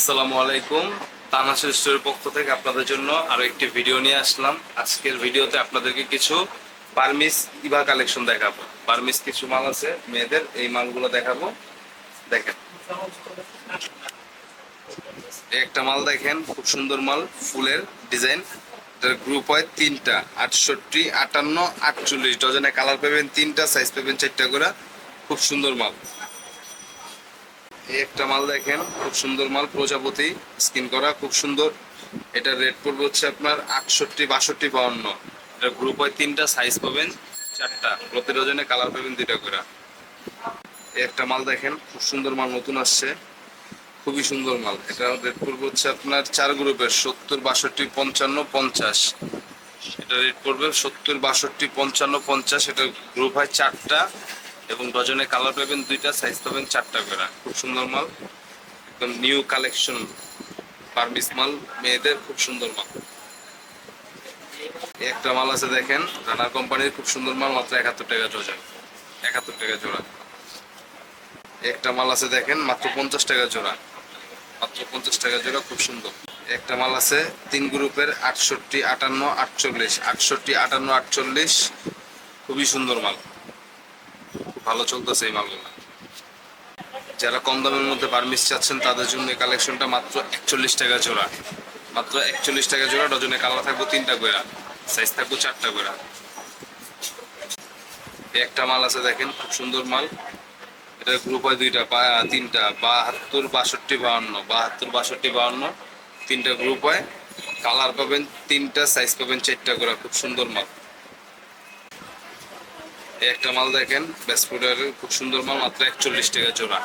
আসসালামু আলাইকুম। তানাসের স্টোরের পক্ষ থেকে আপনাদের জন্য আরও একটি ভিডিও নিয়ে আসলাম। আজকের ভিডিওতে আপনাদেরকে কিছু বার্মিস ইভা কালেকশন দেখাবো। বার্মিস কিছু মাল আছে, মেয়েদের এই মালগুলো দেখাবো। দেখেন। একটা মাল দেখেন, খুব সুন্দর মাল, ফুলের ডিজাইন। এটার গ্রুপ হয় তিনটা, আটষট্টি, আটান্ন, আটচল্লিশ। ডজনে কালার পাবেন তিনটা সাইজ পাবেন চারটা করে। খুব সুন্দর মাল। এই একটা মাল দেখেন, খুব সুন্দর মাল, প্রজাপতি স্কিন করা, খুব সুন্দর। এটা রেট পড়বে হচ্ছে আপনার আটষট্টি, বাষট্টি, বাউন্ন। এটা গ্রুপ হয় তিনটা সাইজ পাবেন চারটা। প্রতি ডজনে কালার পাবেন দুইটা করে। এই একটা মাল দেখেন, খুব সুন্দর মাল, নতুন আসছে। খুবই সুন্দর মাল। এটা রেট পড়বে হচ্ছে আপনার চার গ্রুপের সত্তর, বাষট্টি, পঞ্চান্ন, পঞ্চাশ। এটা রেট পড়বে সত্তর, বাষট্টি, পঞ্চান্ন, পঞ্চাশ। এটা গ্রুপ হয় চারটা। এবং ডজনে কালার পাবেন দুইটা সাইজ পাবেন চারটা করে। খুব সুন্দর মাল। একদম নিউ কালেকশন পারমিস মাল। মেয়েদের খুব সুন্দর মাল। একটা মাল আছে দেখেন, রানার কোম্পানির খুব সুন্দর মাল, মাত্র একাত্তর টাকা ডজন একাত্তর টাকা জোড়া। একটা মাল আছে দেখেন, মাত্র পঞ্চাশ টাকা জোড়া। মাত্র পঞ্চাশ টাকা জোড়া, খুব সুন্দর। একটা মাল আছে তিন গ্রুপের আটষট্টি আটান্ন আটচল্লিশ। আটষট্টি আটান্ন আটচল্লিশ, খুবই সুন্দর মাল। ভালো চলতেছে এই মালগুলো যারা কম দামের মধ্যে বার্মিস চাচ্ছেন, তাদের জন্য এই কালেকশনটা মাত্র একচল্লিশ টাকা জোড়া। মাত্র একচল্লিশ টাকা জোড়া, ডজনে কালার থাকব তিনটা গোড়া সাইজ থাকব চারটা গোড়া একটা মাল আছে দেখেন, খুব সুন্দর মাল। এটা গ্রুপ হয় দুইটা তিনটা, বাহাত্তর, বাষট্টি, বাহান্ন, বাহাত্তর, বাষট্টি, বাহান্ন, তিনটা গ্রুপ হয়। কালার পাবেন তিনটা সাইজ পাবেন চারটা করে খুব সুন্দর মাল। একটা মাল দেখেন ব্যাসপুরের খুব সুন্দর মাল, মাত্র একচল্লিশ টাকা জোড়া।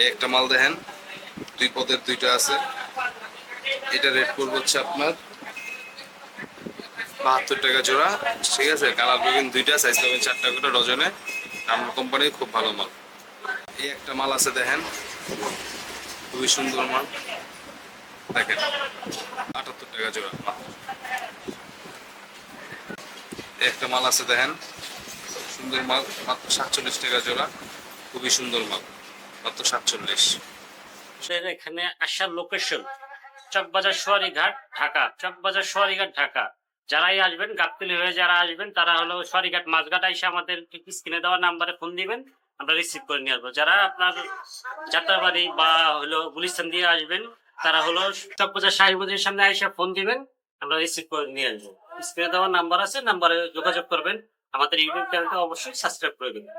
এই একটা মাল দেখেন, দুই পদের দুইটা আছে। এটা রেট করব হচ্ছে আপনার বাহাত্তর টাকা জোড়া, ঠিক আছে? কালার পাবেন দুইটা সাইজ পাবেন চারটা করে ডজনে। আমার কোম্পানির খুব ভালো মাল। এই একটা মাল আছে দেখেন, খুবই সুন্দর মাল। দেখেন, আটাত্তর টাকা জোড়া। একটা মাল আছে দেখেন। সুন্দর মাল, মাত্র সাতচল্লিশ টাকা জোড়া। খুবই সুন্দর মাল, মাত্র সাতচল্লিশ। এখানে আসার লোকেশন চকবাজার সোয়ারিঘাট, ঢাকা। চকবাজার সোয়ারিঘাট, ঢাকা। যারাই আসবেন, গাবতলি হয়ে যারা আসবেন, তারা হলো সোয়ারিঘাট মাঝঘাট এসে আমাদের স্ক্রিনে দেওয়া নাম্বারে ফোন দিবেন, আমরা রিসিভ করে নিয়ে আসব। যারা আপনার যাত্রাবাড়ি বা হলো গুলিস্তান দিয়ে আসবেন, তারা হলো চকবাজার সাহিবাদের সামনে এসে ফোন দিবেন, আমরা রিসিভ করে নিয়ে আসব। স্ক্রিনে দেওয়া নাম্বার আছে নাম্বারে যোগাযোগ করবেন। আমাদের ইউটিউব চ্যানেলটা অবশ্যই সাবস্ক্রাইব করে দেবেন